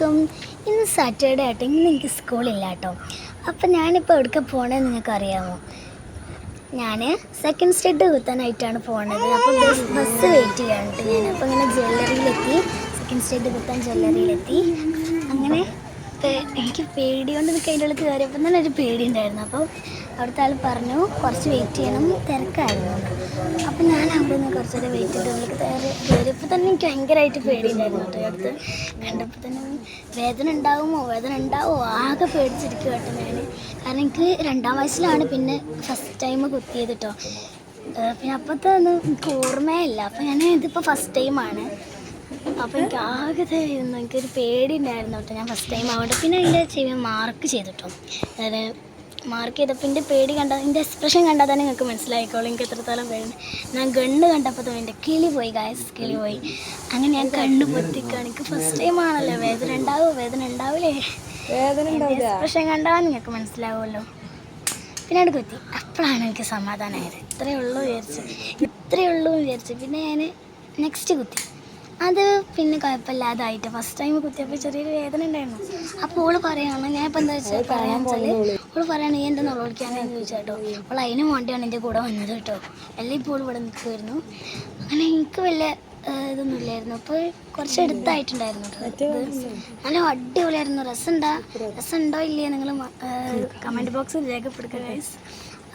അലൈക്കും ഇന്ന് സാറ്റർഡേ ആട്ടോ ഇന്ന് എനിക്ക് സ്കൂളില്ല കേട്ടോ അപ്പം ഞാനിപ്പോൾ എവിടേക്ക് പോകണമെന്ന് നിങ്ങൾക്ക് അറിയാമോ ഞാൻ സെക്കൻഡ് സ്റ്റെഡ് കുത്താനായിട്ടാണ് പോണത്. അപ്പോൾ ബസ് ബസ് വെയിറ്റ് ചെയ്യാണ് ഞാൻ അപ്പോൾ ഇങ്ങനെ ജ്വല്ലറിയിലെത്തി സെക്കൻഡ് സ്റ്റെഡ് കുത്താൻ ജ്വല്ലറിയിലെത്തി അങ്ങനെ എനിക്ക് പേടി കൊണ്ട് എനിക്ക് അതിന്റെ ഉള്ളിൽ കയറിയപ്പോൾ തന്നെ ഒരു പേടി ഉണ്ടായിരുന്നു. അപ്പോൾ അവിടുത്തെ ആൾ പറഞ്ഞു കുറച്ച് വെയിറ്റ് ചെയ്യണം തിരക്കായിരുന്നു. അപ്പം ഞാൻ അവിടെ നിന്ന് കുറച്ച് നേരം വെയിറ്റ് ചെയ്ത് ഉള്ളിൽ കയറി കയറിയപ്പോൾ തന്നെ എനിക്ക് ഭയങ്കരമായിട്ട് പേടിയുണ്ടായിരുന്നു കേട്ടോ അടുത്ത്. കണ്ടപ്പോൾ തന്നെ വേദന ഉണ്ടാവുമോ? വേദന ഉണ്ടാവുമോ ആകെ പേടിച്ചിരിക്കും കേട്ടോ ഞാൻ. കാരണം എനിക്ക് രണ്ടാം വയസ്സിലാണ് പിന്നെ ഫസ്റ്റ് ടൈം കുത്തിയത് കേട്ടോ. പിന്നെ അപ്പോഴത്തെ ഒന്നും എനിക്ക് ഓർമ്മയില്ല. അപ്പോൾ ഞാൻ ഇതിപ്പോൾ ഫസ്റ്റ് ടൈമാണ് അപ്പോൾ എനിക്ക് ആകെ തരുന്നു എനിക്കൊരു പേടി ഉണ്ടായിരുന്നു കേട്ടോ. ഞാൻ ഫസ്റ്റ് ടൈം അവിടെ പിന്നെ അതിന്റെ ചെവി മാർക്ക് ചെയ്തിട്ടോ. അതായത് മാർക്ക് ചെയ്തപ്പോൾ എന്റെ പേടി കണ്ടാൽ എന്റെ എക്സ്പ്രഷൻ കണ്ടാൽ തന്നെ നിങ്ങൾക്ക് മനസ്സിലായിക്കോളും. എനിക്ക് എത്രത്തോളം പേടി ഞാൻ ഗണ്ണ് കണ്ടപ്പോൾ തന്നെ എന്റെ കിളി പോയി ഗായസ് കിളി പോയി. അങ്ങനെ ഞാൻ കണ്ണ് പൊത്തിക്കാണ്. എനിക്ക് ഫസ്റ്റ് ടൈം ആണല്ലോ. വേദന ഉണ്ടാവുമോ വേദന ഉണ്ടാവില്ലേ? വേദന എക്സ്പ്രഷൻ കണ്ടാൽ നിങ്ങൾക്ക് മനസ്സിലാവുമല്ലോ. പിന്നെ അവിടെ കുത്തി. അപ്പോഴാണ് എനിക്ക് സമാധാനമായത് ഇത്രയേ ഉള്ളൂ വിചാരിച്ചു. ഇത്രയേ ഉള്ളൂ വിചാരിച്ചു. പിന്നെ ഞാൻ നെക്സ്റ്റ് കുത്തി. അത് പിന്നെ കുഴപ്പമില്ലാതായിട്ട്. ഫസ്റ്റ് ടൈം കുത്തിയപ്പോൾ ചെറിയൊരു വേദന ഉണ്ടായിരുന്നു. അപ്പോൾ ഓൾ പറയാണ് ഞാൻ ഇപ്പം എന്താ വെച്ചാൽ പറയാൻ വെച്ചാൽ ഓൾ പറയാണ് ഈ എന്റെ നുറവിളിക്കാനെന്ന് ചോദിച്ചാൽ കേട്ടോ അവൾ അതിന് വേണ്ടിയാണ് എന്റെ കൂടെ വന്നത് കേട്ടോ. എല്ലാം ഇപ്പോൾ ഇവിടെ നിൽക്കുമായിരുന്നു അങ്ങനെ എനിക്ക് വലിയ ഇതൊന്നും ഇല്ലായിരുന്നു. അപ്പോൾ കുറച്ച് അടുത്തായിട്ടുണ്ടായിരുന്നു നല്ല അടിപൊളിയായിരുന്നു. രസമുണ്ടാ? രസമുണ്ടോ ഇല്ലേ നിങ്ങൾ കമന്റ് ബോക്സിൽ രേഖപ്പെടുക്കുക ഗൈസ്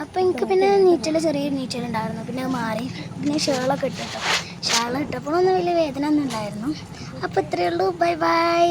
അപ്പോൾ എനിക്ക് പിന്നെ നീറ്റൽ ചെറിയൊരു നീറ്റൽ ഉണ്ടായിരുന്നു പിന്നെ അത് മാറി. പിന്നെ ഷേളൊക്കെ ഇട്ടിട്ടോ ഷേള ഇട്ടപ്പോഴൊന്നും വലിയ വേദന ഒന്നും ഉണ്ടായിരുന്നു. അപ്പോൾ ഇത്രയേ ഉള്ളൂ. Bye bye